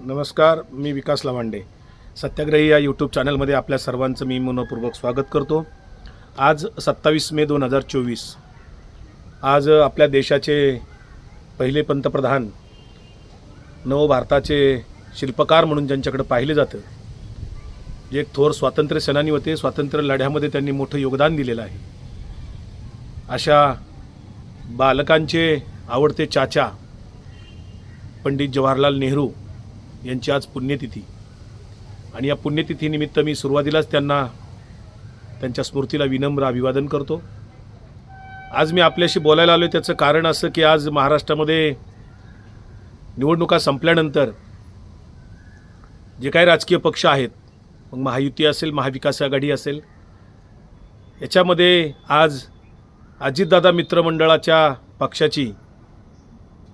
नमस्कार मी विकास लवांडे. सत्याग्रही या यूट्यूब चॅनलमध्ये आपल्या सर्वांचं मी मनपूर्वक स्वागत करतो. आज सत्तावीस मे दोन हजार चोवीस. आज आपल्या देशाचे पहिले पंतप्रधान नव भारताचे शिल्पकार म्हणून ज्यांच्याकडे पाहिले जातं जे एक थोर स्वातंत्र्य सेनानी होते स्वातंत्र्य लढ्यामध्ये त्यांनी मोठं योगदान दिलेलं आहे. अशा बालकांचे आवडते चाचा पंडित जवाहरलाल नेहरू यांची आज पुण्यतिथी. आणि या पुण्यतिथीनिमित्त मी सुरुवातीलाच त्यांना त्यांच्या स्मृतीला विनम्र अभिवादन करतो. आज मी आपल्याशी बोलायला आलो त्याचं कारण असं की आज महाराष्ट्रामध्ये निवडणुका संपल्यानंतर जे काही राजकीय पक्ष आहेत मग महायुती असेल महाविकास आघाडी असेल याच्यामध्ये आज अजितदादा मित्रमंडळाच्या पक्षाची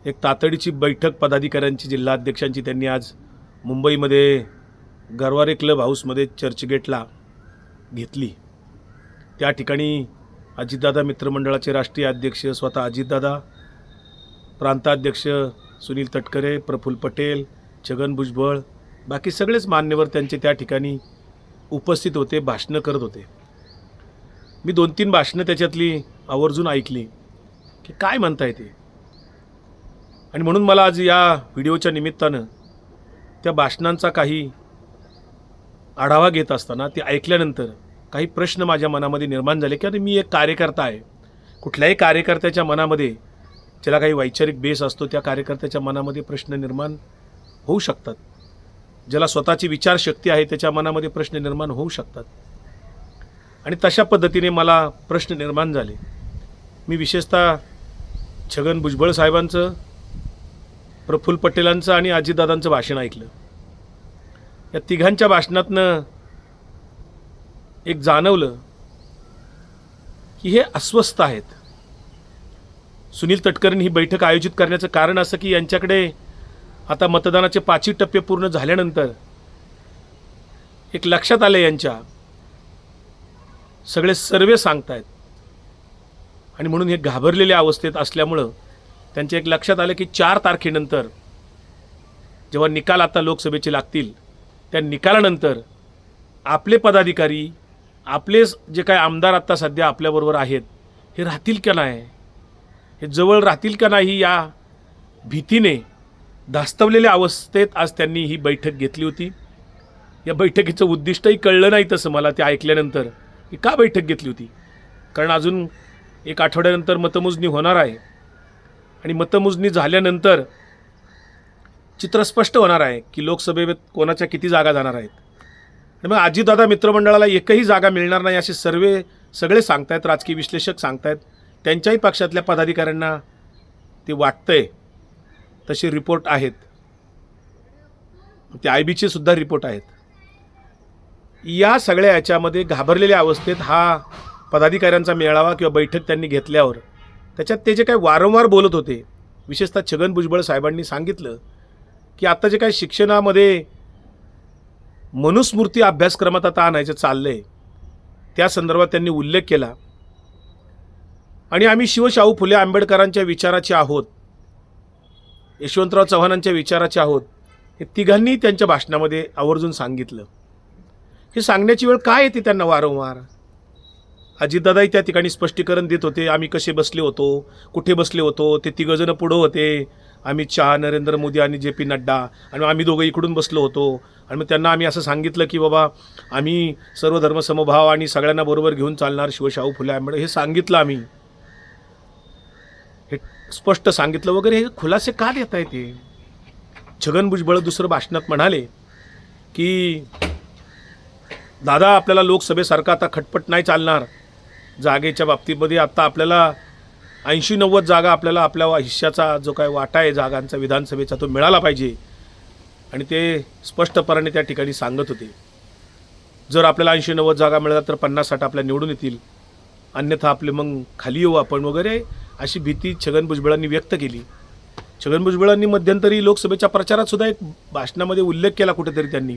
एक तातडीची बैठक पदाधिकाऱ्यांची जिल्हाध्यक्षांची. त्यांनी आज मुंबईमध्ये गरवारे क्लब हाऊसमध्ये चर्चगेटला घेतली. त्या ठिकाणी अजितदादा मित्रमंडळाचे राष्ट्रीय अध्यक्ष स्वतः अजितदादा प्रांताध्यक्ष सुनील तटकरे प्रफुल्ल पटेल छगन भुजबळ बाकी सगळेच मान्यवर त्यांचे त्या ठिकाणी उपस्थित होते भाषणं करत होते. मी दोन तीन भाषणं त्याच्यातली आवर्जून ऐकली. की काय म्हणता येते आणि म्हणून मला आज या व्हिडिओच्या निमित्तानं त्या भाषणांचा काही आढावा घेत असताना ते ऐकल्यानंतर काही प्रश्न माझ्या मनामध्ये निर्माण झाले की अरे मी एक कार्यकर्ता आहे. कुठल्याही कार्यकर्त्याच्या मनामध्ये ज्याला काही वैचारिक बेस असतो त्या कार्यकर्त्याच्या मनामध्ये प्रश्न निर्माण होऊ शकतात. ज्याला स्वतःची विचारशक्ती आहे त्याच्या मनामध्ये प्रश्न निर्माण होऊ शकतात. आणि तशा पद्धतीने मला प्रश्न निर्माण झाले. मी विशेषतः छगन भुजबळ साहेबांचं प्रफुल्ल पटेलांचं आणि अजितदादांचं भाषण ऐकलं. या तिघांच्या भाषणातनं एक जाणवलं की हे अस्वस्थ आहेत. सुनील तटकरेंनी ही बैठक आयोजित करण्याचं कारण असं की यांच्याकडे आता मतदानाचे पाचही टप्पे पूर्ण झाल्यानंतर एक लक्षात आलं यांच्या. सगळे सर्वे सांगतायत. आणि म्हणून हे घाबरलेल्या अवस्थेत असल्यामुळं त्यांच्या एक लक्षात आलं की चार तारखेनंतर जेव्हा निकाल आता लोकसभेचे लागतील त्या निकालानंतर आपले पदाधिकारी आपले जे काय आमदार आत्ता सध्या आपल्याबरोबर आहेत हे राहतील का नाही? हे जवळ राहतील का नाही या भीतीने धास्तवलेल्या अवस्थेत आज त्यांनी ही बैठक घेतली होती. या बैठकीचं उद्दिष्टही कळलं नाही तसं मला ते ऐकल्यानंतर की का बैठक घेतली होती? कारण अजून एक आठवड्यानंतर मतमोजणी होणार आहे. आणि मतमोजणी झाल्यानंतर चित्र स्पष्ट होणार आहे की लोकसभेत कोणाच्या किती जागा जाणार आहेत. आणि मग अजितदादा मित्रमंडळाला एकही जागा मिळणार नाही असे सर्वे सगळे सांगतायत राजकीय विश्लेषक सांगतायत. त्यांच्याही पक्षातल्या पदाधिकाऱ्यांना ते वाटतंय तसे रिपोर्ट आहेत. ते आय बीचे सुद्धा रिपोर्ट आहेत. या सगळ्या याच्यामध्ये घाबरलेल्या अवस्थेत हा पदाधिकाऱ्यांचा मेळावा किंवा बैठक त्यांनी घेतल्यावर त्याच्यात ते जे काही वारंवार बोलत होते विशेषतः छगन भुजबळ साहेबांनी सांगितलं की आता जे काही शिक्षणामध्ये मनुस्मृती अभ्यासक्रमात आता आणायचं चाललं आहे त्या संदर्भात त्यांनी उल्लेख केला. आणि आम्ही शिवशाहू फुले आंबेडकरांच्या विचाराचे आहोत यशवंतराव चव्हाणांच्या विचाराचे आहोत हे तिघांनी त्यांच्या भाषणामध्ये आवर्जून सांगितलं. हे सांगण्याची वेळ काय येते त्यांना वारंवार? अजितदादाही त्या ठिकाणी स्पष्टीकरण देत होते आम्ही कसे बसले होतो? कुठे बसले होतो? ते तिघंजणं पुढं होते. आम्ही चहा नरेंद्र मोदी आणि जे पी नड्डा आणि आम्ही दोघं इकडून बसलो होतो. आणि मग त्यांना आम्ही असं सांगितलं की बाबा आम्ही सर्व धर्मसमभाव आणि सगळ्यांना बरोबर घेऊन चालणार शिवशाहू फुले आंबेडकर हे सांगितलं आम्ही. हे स्पष्ट सांगितलं वगैरे हे खुलासे का देता येते छगन भुजबळ दुसरं भाषणात म्हणाले की दादा आपल्याला लोकसभेसारखं आता खटपट नाही चालणार. जागेच्या बाबतीमध्ये आत्ता आपल्याला ऐंशी नव्वद जागा आपल्याला आपल्या हिश्श्याचा जो काय वाटा आहे जागांचा विधानसभेचा तो मिळाला पाहिजे. आणि ते स्पष्टपणाने त्या ठिकाणी सांगत होते. जर आपल्याला ऐंशी नव्वद जागा मिळाल्या तर पन्नास साठ आपल्या निवडून येतील. अन्यथा आपले मग खाली येऊ आपण वगैरे अशी भीती छगन भुजबळांनी व्यक्त केली. छगन भुजबळांनी मध्यंतरी लोकसभेच्या प्रचारात सुद्धा एक भाषणामध्ये उल्लेख केला कुठेतरी त्यांनी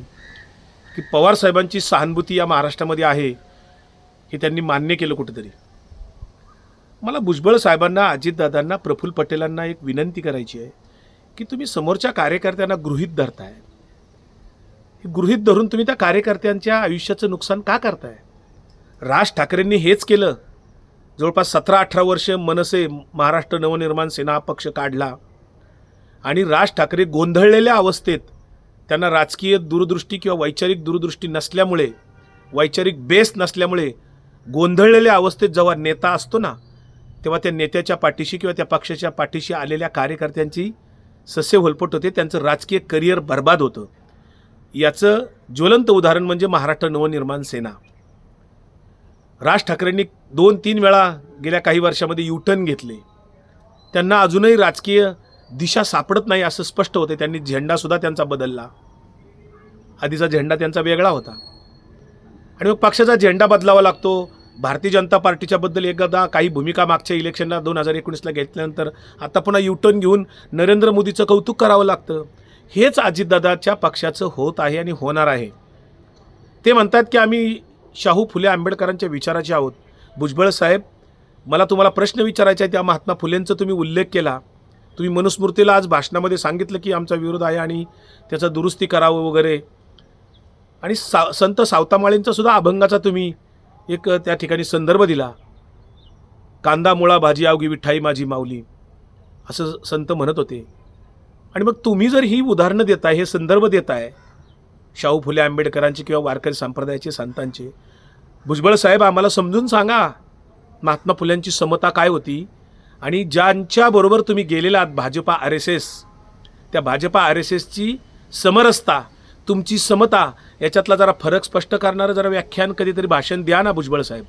की पवार साहेबांची सहानुभूती या महाराष्ट्रामध्ये आहे. हे त्यांनी मान्य केलं कुठेतरी. मला भुजबळ साहेबांना अजितदादांना प्रफुल्ल पटेलांना एक विनंती करायची आहे की तुम्ही समोरच्या कार्यकर्त्यांना गृहीत धरताय. हे गृहीत धरून तुम्ही त्या कार्यकर्त्यांच्या आयुष्याचं नुकसान का करताय? राज ठाकरेंनी हेच केलं. जवळपास सतरा अठरा वर्ष मनसे महाराष्ट्र नवनिर्माण सेना हा पक्ष काढला आणि राज ठाकरे गोंधळलेल्या अवस्थेत त्यांना राजकीय दूरदृष्टी किंवा वैचारिक दूरदृष्टी नसल्यामुळे वैचारिक बेस नसल्यामुळे गोंधळलेल्या अवस्थेत जेव्हा नेता असतो ना तेव्हा त्या नेत्याच्या पाठीशी किंवा त्या पक्षाच्या पाठीशी आलेल्या कार्यकर्त्यांची सस्य होलपट होते त्यांचं राजकीय करिअर बर्बाद होतं. याचं ज्वलंत उदाहरण म्हणजे महाराष्ट्र नवनिर्माण सेना. राज ठाकरेंनी दोन तीन वेळा गेल्या काही वर्षामध्ये युटर्न घेतले. त्यांना अजूनही राजकीय दिशा सापडत नाही असं स्पष्ट होते त्यांनी झेंडासुद्धा त्यांचा बदलला. आधीचा झेंडा त्यांचा वेगळा होता. आणि मग पक्षाचा झेंडा बदलावा लागतो. भारतीय जनता पार्टीच्याबद्दल एकदा काही भूमिका मागच्या इलेक्शनला दोन हजार एकोणीसला घेतल्यानंतर आता पुन्हा युटर्न घेऊन नरेंद्र मोदीचं कौतुक करावं लागतं. हेच अजितदादाच्या पक्षाचं होत आहे आणि होणार आहे. ते म्हणतात की आम्ही शाहू फुले आंबेडकरांच्या विचाराचे आहोत. भुजबळ साहेब मला तुम्हाला प्रश्न विचारायचा आहे त्या महात्मा फुलेंचा तुम्ही उल्लेख केला. तुम्ही मनुस्मृतीला आज भाषणामध्ये सांगितलं की आमचा विरोध आहे आणि त्याचा दुरुस्ती करावं वगैरे. आणि सा संत सावतामाळींचा सुद्धा अभंगाचा तुम्ही एक त्या ठिकाणी संदर्भ दिला. कांदा मुळा भाजी आवगी विठ्ठाई माझी माऊली. असं संत म्हणत होते. आणि मग तुम्ही जर ही उदाहरणं देताय हे संदर्भ देताय शाहू फुले आंबेडकरांचे किंवा वारकरी संप्रदायाचे संतांचे भुजबळ साहेब आम्हाला समजून सांगा महात्मा फुल्यांची समता काय होती? आणि ज्यांच्याबरोबर तुम्ही गेलेला आहात भाजपा आर एस एस त्या भाजपा आर एस एसची समरसता तुमची समता याच्यातला जरा फरक स्पष्ट करणारं जरा व्याख्यान कधीतरी भाषण द्या ना भुजबळ साहेब.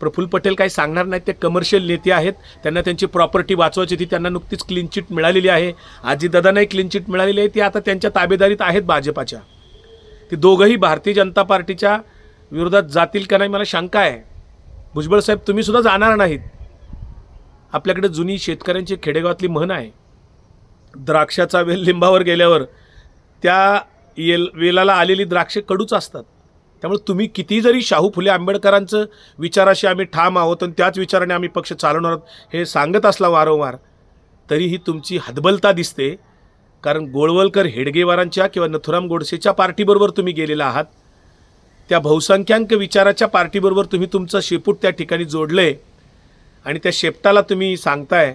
प्रफुल्ल पटेल काही सांगणार नाहीत ते कमर्शियल नेते आहेत. त्यांना त्यांची प्रॉपर्टी वाचवायची ती त्यांना नुकतीच क्लीन चिट मिळालेली आहे. आजीदादांनाही क्लीन चिट मिळालेली आहे. ती आता त्यांच्या ताबेदारीत आहेत भाजपाच्या. ती दोघंही भारतीय जनता पार्टीच्या विरोधात जातील का नाही मला शंका आहे. भुजबळ साहेब तुम्ही सुद्धा जाणार नाहीत. आपल्याकडे जुनी शेतकऱ्यांची खेडेगावातली म्हण आहे. द्राक्षाचा वेल लिंबावर गेल्यावर त्या येल वेलाला आलेली द्राक्षे कडूच असतात. त्यामुळे तुम्ही किती जरी शाहू फुले आंबेडकरांचं विचाराशी आम्ही ठाम आहोत आणि त्याच विचाराने आम्ही पक्ष चालवणार आहोत हे सांगत असला वारंवार तरीही तुमची हतबलता दिसते. कारण गोळवलकर हेडगेवारांच्या किंवा नथुराम गोडसेच्या पार्टीबरोबर तुम्ही गेलेला आहात. त्या बहुसंख्याक विचाराच्या पार्टीबरोबर तुम्ही तुमचं शेपूट त्या ठिकाणी जोडलं आहे आणि त्या शेपटाला तुम्ही सांगताय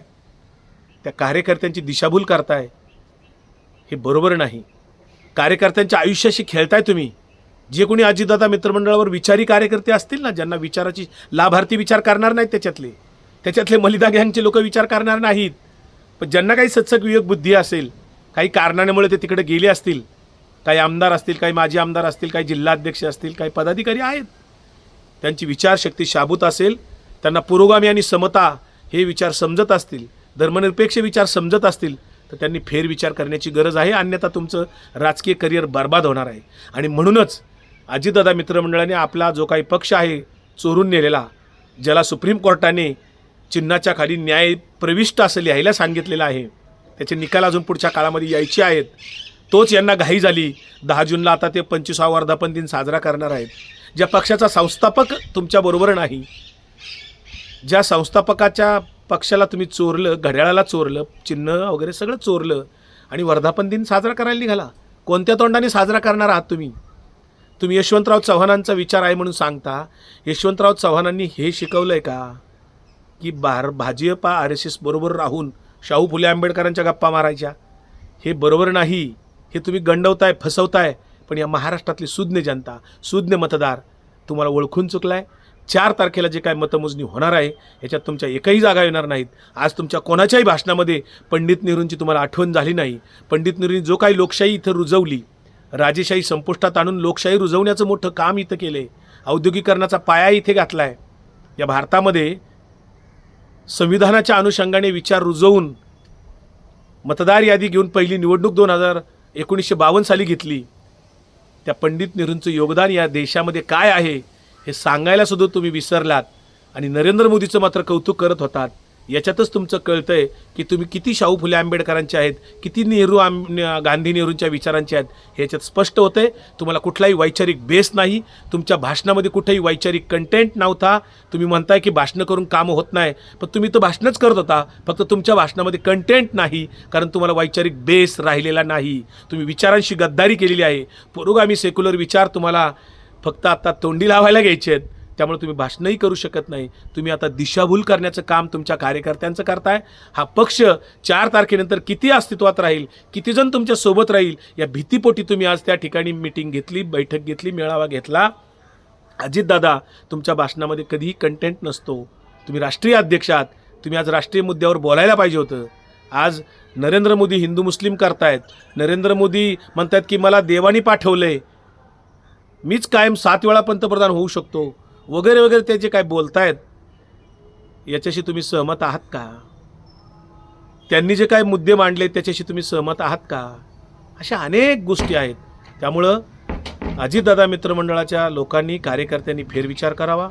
त्या कार्यकर्त्यांची दिशाभूल करताय. हे बरोबर नाही. कार्यकर्त्यांच्या आयुष्याशी खेळताय तुम्ही. जे कोणी अजितदादा मित्रमंडळावर विचारी कार्यकर्ते असतील ना ज्यांना विचाराची लाभार्थी विचार करणार नाहीत त्याच्यातले. त्याच्यातले मलिदा गँगचे लोक विचार करणार नाहीत. पण ज्यांना काही सत्सक विवेक बुद्धी असेल काही कारणामुळे ते तिकडे गेले असतील काही आमदार असतील काही माजी आमदार असतील काही जिल्हाध्यक्ष असतील काही पदाधिकारी आहेत. त्यांची विचारशक्ती शाबूत असेल त्यांना पुरोगामी आणि समता हे विचार समजत असतील धर्मनिरपेक्ष विचार समजत असतील तर त्यांनी फेरविचार करण्याची गरज आहे. अन्यथा तुमचं राजकीय करिअर बर्बाद होणार आहे. आणि म्हणूनच अजितदादा मित्रमंडळाने आपला जो काही पक्ष आहे चोरून नेलेला ज्याला सुप्रीम कोर्टाने चिन्हाच्या खाली न्याय प्रविष्ट असं लिहायला सांगितलेलं आहे त्याचे निकाल अजून पुढच्या काळामध्ये यायचे आहेत. तोच यांना घाई झाली. दहा जूनला आता ते पंचवीसावा वर्धापन दिन साजरा करणार आहेत. ज्या पक्षाचा संस्थापक तुमच्याबरोबर नाही ज्या संस्थापकाच्या पक्षाला तुम्ही चोरलं घड्याळाला चोरलं चिन्ह वगैरे सगळं चोरलं आणि वर्धापन दिन साजरा करायला निघाला. कोणत्या तोंडाने साजरा करणार आहात तुम्ही? तुम्ही यशवंतराव चव्हाणांचा विचार आहे म्हणून सांगता. यशवंतराव चव्हाणांनी हे शिकवलं आहे का? की बार भाजपा आर एस एस बरोबर राहून शाहू फुले आंबेडकरांच्या गप्पा मारायच्या. हे बरोबर नाही. हे तुम्ही गंडवताय फसवताय पण या महाराष्ट्रातली सुज्ञ जनता सुज्ञ मतदार तुम्हाला ओळखून चुकलाय. चार तारखेला जे काय मतमोजणी होणार आहे याच्यात तुमच्या एकही जागा येणार नाहीत. आज तुमच्या कोणाच्याही भाषणामध्ये पंडित नेहरूंची तुम्हाला आठवण झाली नाही. पंडित नेहरूंनी जो काही लोकशाही इथं रुजवली राजेशाही संपुष्टात आणून लोकशाही रुजवण्याचं मोठं काम इथं केलं आहे औद्योगिकरणाचा पाया इथे घातला आहे या भारतामध्ये संविधानाच्या अनुषंगाने विचार रुजवून मतदार यादी घेऊन पहिली निवडणूक दोन हजार एकोणीसशे बावन्न साली घेतली. त्या पंडित नेहरूंचं योगदान या देशामध्ये काय आहे हे सांगायला सुद्धा तुम्ही विसरलात आणि नरेंद्र मोदीचं मात्र कौतुक करत होतात. याच्यातच तुमचं कळतंय की तुम्ही किती शाहू फुले आंबेडकरांचे आहेत किती नेहरू आम गांधी नेहरूंच्या विचारांचे आहेत ह्याच्यात स्पष्ट स्पष्ट होतंय. तुम्हाला कुठलाही वैचारिक बेस नाही तुमच्या भाषणामध्ये कुठेही वैचारिक कंटेंट नव्हता. तुम्ही म्हणताय की भाषणं करून कामं होत नाही पण तुम्ही तर भाषणच करत होता. फक्त तुमच्या भाषणामध्ये कंटेंट नाही कारण तुम्हाला वैचारिक बेस राहिलेला नाही. तुम्ही विचारांशी गद्दारी केलेली आहे. पुरोगामी सेक्युलर विचार तुम्हाला फक्त आता तोंडी लावायला घ्यायचे आहेत. त्यामुळे तुम्ही भाषणही करू शकत नाही. तुम्ही आता दिशाभूल करण्याचं काम तुमच्या कार्यकर्त्यांचं करताय. हा पक्ष चार तारखेनंतर किती अस्तित्वात राहील किती जण तुमच्यासोबत राहील या भीतीपोटी तुम्ही आज त्या ठिकाणी मिटिंग घेतली बैठक घेतली मेळावा घेतला. अजितदादा तुमच्या भाषणामध्ये कधीही कंटेंट नसतो. तुम्ही राष्ट्रीय अध्यक्ष आहात. तुम्ही आज राष्ट्रीय मुद्द्यावर बोलायला पाहिजे होतं. आज नरेंद्र मोदी हिंदू मुस्लिम करतायत. नरेंद्र मोदी म्हणतात की मला देवानी पाठवलं आहे मीच कायम सात वेळा पंतप्रधान होऊ शकतो. वगैरे वगैरे ते जे काय बोलतायत याच्याशी तुम्ही सहमत आहात का? त्यांनी जे काय मुद्दे मांडले त्याच्याशी तुम्ही सहमत आहात का? अशा अनेक गोष्टी आहेत. त्यामुळं अजितदादा मित्रमंडळाच्या लोकांनी कार्यकर्त्यांनी फेरविचार करावा.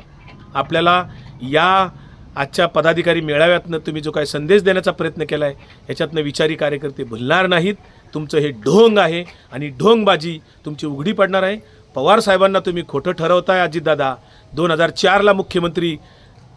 आपल्याला या आजच्या पदाधिकारी मेळाव्यातनं तुम्ही जो काय संदेश देण्याचा प्रयत्न केला आहे याच्यातनं विचारी कार्यकर्ते भुलणार नाहीत. तुमचं हे ढोंग आहे आणि ढोंगबाजी तुमची उघडी पडणार आहे. पवार साहेबांना तुम्ही खोटं ठरवताय अजितदादा दोन हजार चारला मुख्यमंत्री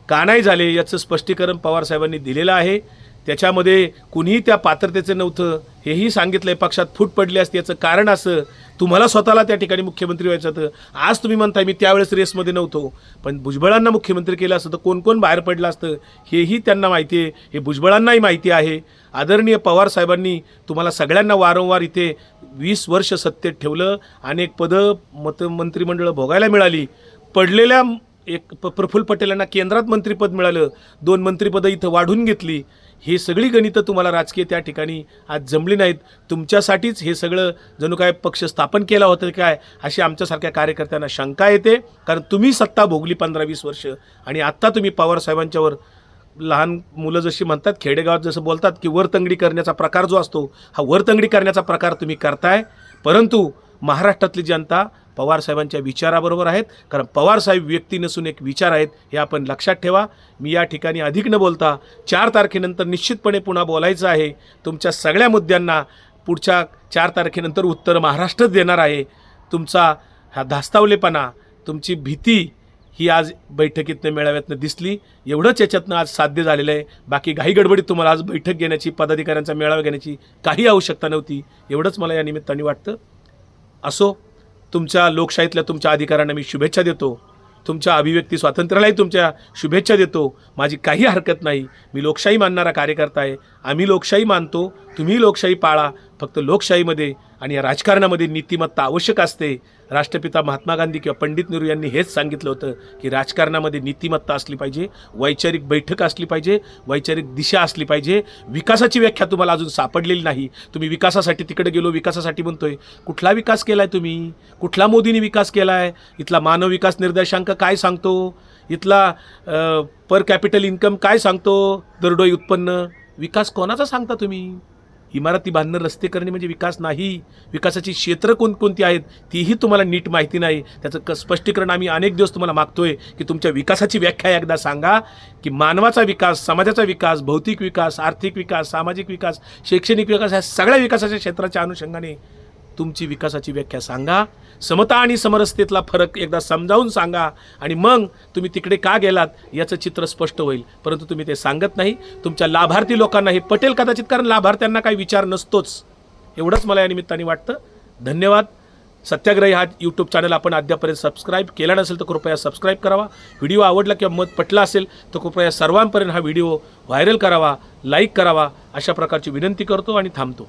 का नाही झाले याचं स्पष्टीकरण पवार साहेबांनी दिलेलं आहे. त्याच्यामध्ये कुणीही त्या पात्रतेचं नव्हतं. हेही सांगितलं आहे पक्षात फूट पडली असते याचं कारण असं. तुम्हाला स्वतःला त्या ठिकाणी मुख्यमंत्री व्हायचं होतं. आज तुम्ही म्हणताय मी त्यावेळेस रेसमध्ये नव्हतो. पण भुजबळांना मुख्यमंत्री केलं असतं तर कोण कोण बाहेर पडलं असतं हेही त्यांना माहिती आहे. हे भुजबळांनाही माहिती आहे. आदरणीय पवार साहेबांनी तुम्हाला सगळ्यांना वारंवार इथे वीस वर्ष सत्तेत ठेवलं. अनेक पदं मत मंत्रिमंडळं भोगायला मिळाली. पडलेल्या एक प प्रफुल्ल पटेलांना केंद्रात मंत्रिपद मिळालं. दोन मंत्रिपदं इथं वाढून घेतली. ही सगळी गणितं तुम्हाला राजकीय त्या ठिकाणी आज जमली नाहीत. तुमच्यासाठीच हे सगळं जणू काय पक्ष स्थापन केला होतं काय अशी आमच्यासारख्या कार्यकर्त्यांना शंका येते. कारण तुम्ही सत्ता भोगली पंधरा वीस वर्ष आणि आत्ता तुम्ही पवार साहेबांच्यावर लहान मुलं जशी म्हणतात खेडेगावात जसं बोलतात की वरतंगडी करण्याचा प्रकार जो असतो हा वरतंगडी करण्याचा प्रकार तुम्ही करताय. परंतु महाराष्ट्रातली जनता पवार साहेबांच्या विचाराबरोबर आहेत. कारण पवार साहेब व्यक्ती नसून एक विचार आहेत हे आपण लक्षात ठेवा. मी या ठिकाणी अधिक न बोलता चार तारखेनंतर निश्चितपणे पुन्हा बोलायचं आहे. तुमच्या सगळ्या मुद्द्यांना पुढच्या चार तारखेनंतर उत्तर महाराष्ट्रच देणार आहे. तुमचा हा धास्तावलेपणा तुमची भीती ही आज बैठकीतनं मेळाव्यातनं दिसली. एवढंच याच्यातनं आज साध्य झालेलं आहे. बाकी घाई गडबडीत तुम्हाला आज बैठक घेण्याची पदाधिकाऱ्यांचा मेळावा घेण्याची काही आवश्यकता नव्हती. एवढंच मला या निमित्ताने वाटतं. असो तुमच्या लोकशाहीतल्या तुमच्या अधिकाऱ्यांना मी शुभेच्छा देतो. तुमच्या अभिव्यक्ती स्वातंत्र्यालाही तुमच्या शुभेच्छा देतो. माझी काही हरकत नाही. मी लोकशाही मानणारा कार्यकर्ता आहे. आम्ही लोकशाही मानतो. तुम्ही लोकशाही पाळा. फक्त लोकशाहीमध्ये आणि या राजकारणामध्ये नीतिमत्ता आवश्यक असते. राष्ट्रपिता महात्मा गांधी किंवा पंडित नेहरू यांनी हेच सांगितलं होतं की राजकारणामध्ये नीतिमत्ता असली पाहिजे वैचारिक बैठक असली पाहिजे वैचारिक दिशा असली पाहिजे. विकासाची व्याख्या तुम्हाला अजून सापडलेली नाही. तुम्ही विकासासाठी तिकडे गेलो विकासासाठी म्हणतोय. कुठला विकास केला आहे तुम्ही? कुठला मोदींनी विकास केला आहे इथला मानव विकास निर्देशांक काय सांगतो? इथला पर कॅपिटल इन्कम काय सांगतो? दरडोई उत्पन्न? विकास कोणाचा सांगता तुम्ही? इमारती बांधणं रस्ते करणे म्हणजे विकास नाही. विकासाची क्षेत्र कोणकोणती आहेत तीही तुम्हाला नीट माहिती नाही. त्याचं क स्पष्टीकरण आम्ही अनेक दिवस तुम्हाला मागतोय की तुमच्या विकासाची व्याख्या एकदा सांगा की मानवाचा विकास समाजाचा विकास भौतिक विकास आर्थिक विकास सामाजिक विकास शैक्षणिक विकास ह्या सगळ्या विकासाच्या क्षेत्राच्या अनुषंगाने तुमची विकासाची व्याख्या सांगा. समता आणि समरसतेतला फरक एकदा समजावून सांगा आणि मग तुम्ही तिकडे का गेलात याचं चित्र स्पष्ट होईल. परंतु तुम्ही ते सांगत नाही. तुमच्या लाभार्थी लोकांना हे पटेल कदाचित कारण लाभार्थ्यांना काही विचार नसतोच. एवढंच मला या निमित्ताने वाटतं. धन्यवाद. सत्याग्रही हा यूट्यूब चॅनल आपण अद्यापर्यंत सबस्क्राईब केला नसेल तर कृपया सबस्क्राईब करावा. व्हिडिओ आवडला किंवा मत पटला असेल तर कृपया सर्वांपर्यंत हा व्हिडिओ व्हायरल करावा लाईक करावा अशा प्रकारची विनंती करतो आणि थांबतो.